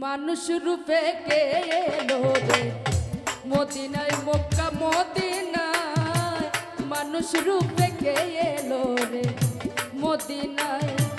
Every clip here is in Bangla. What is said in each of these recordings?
মানুষ রূপে কে এলো রে মদিনায় মক্কা মদিনায় মানুষ রূপে কে এলো রে মদিনায়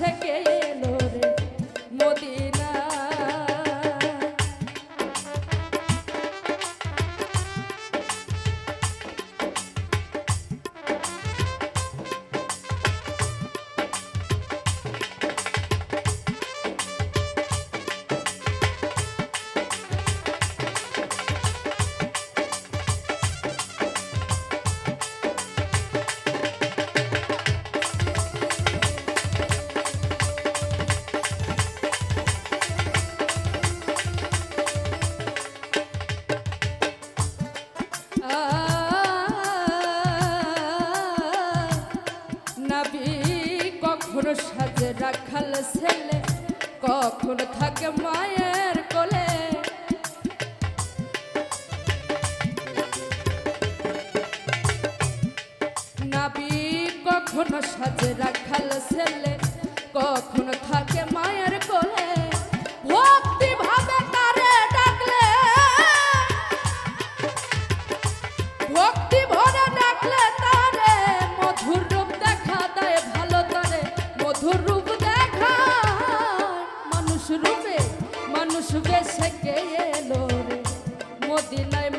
মানুষ সাজে রাখাল ছেলে, কখনো থাকে মায়ের কোলে? নাবি কখনো সাজে রাখাল ছেলে, কখনো থাকে মায়ের মানুষ বেশে এলো রে। মদিনায়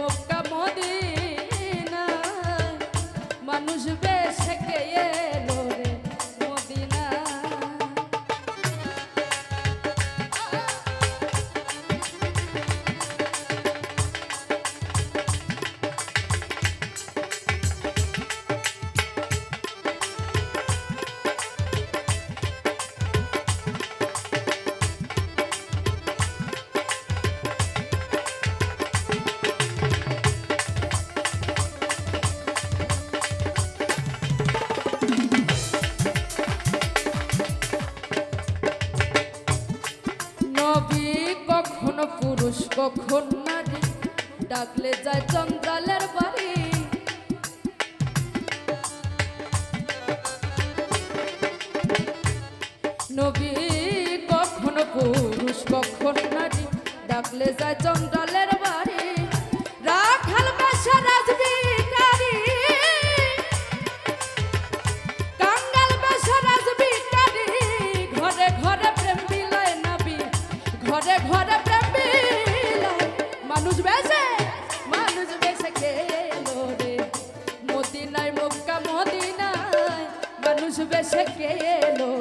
ডাকলে যায় চন্দ্রালের বাড়ি। নবী কখনো পুরুষ কখন নারী ডাকলে যায় মানুষ সে কে এলো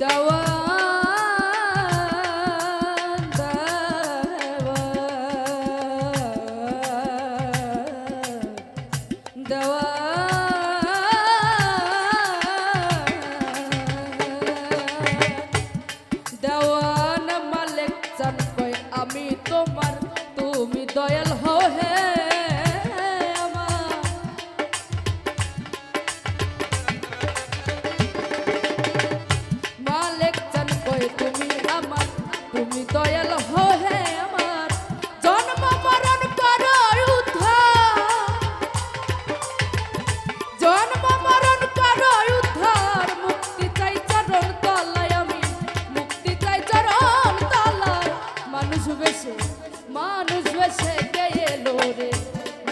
Dá hora. ভালোবেসে গেলো রে।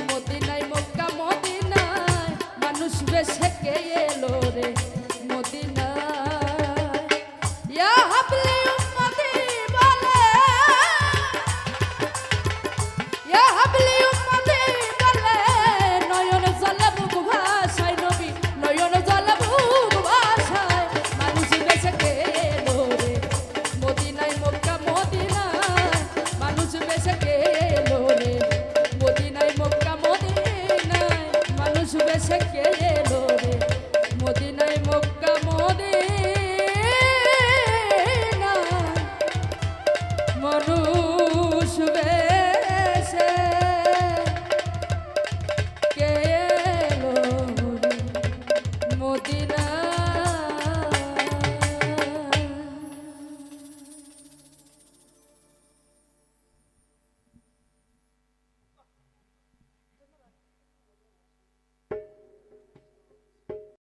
মদিনায় মক্কা মদিনায় মানুষ বেসে গেলো রে।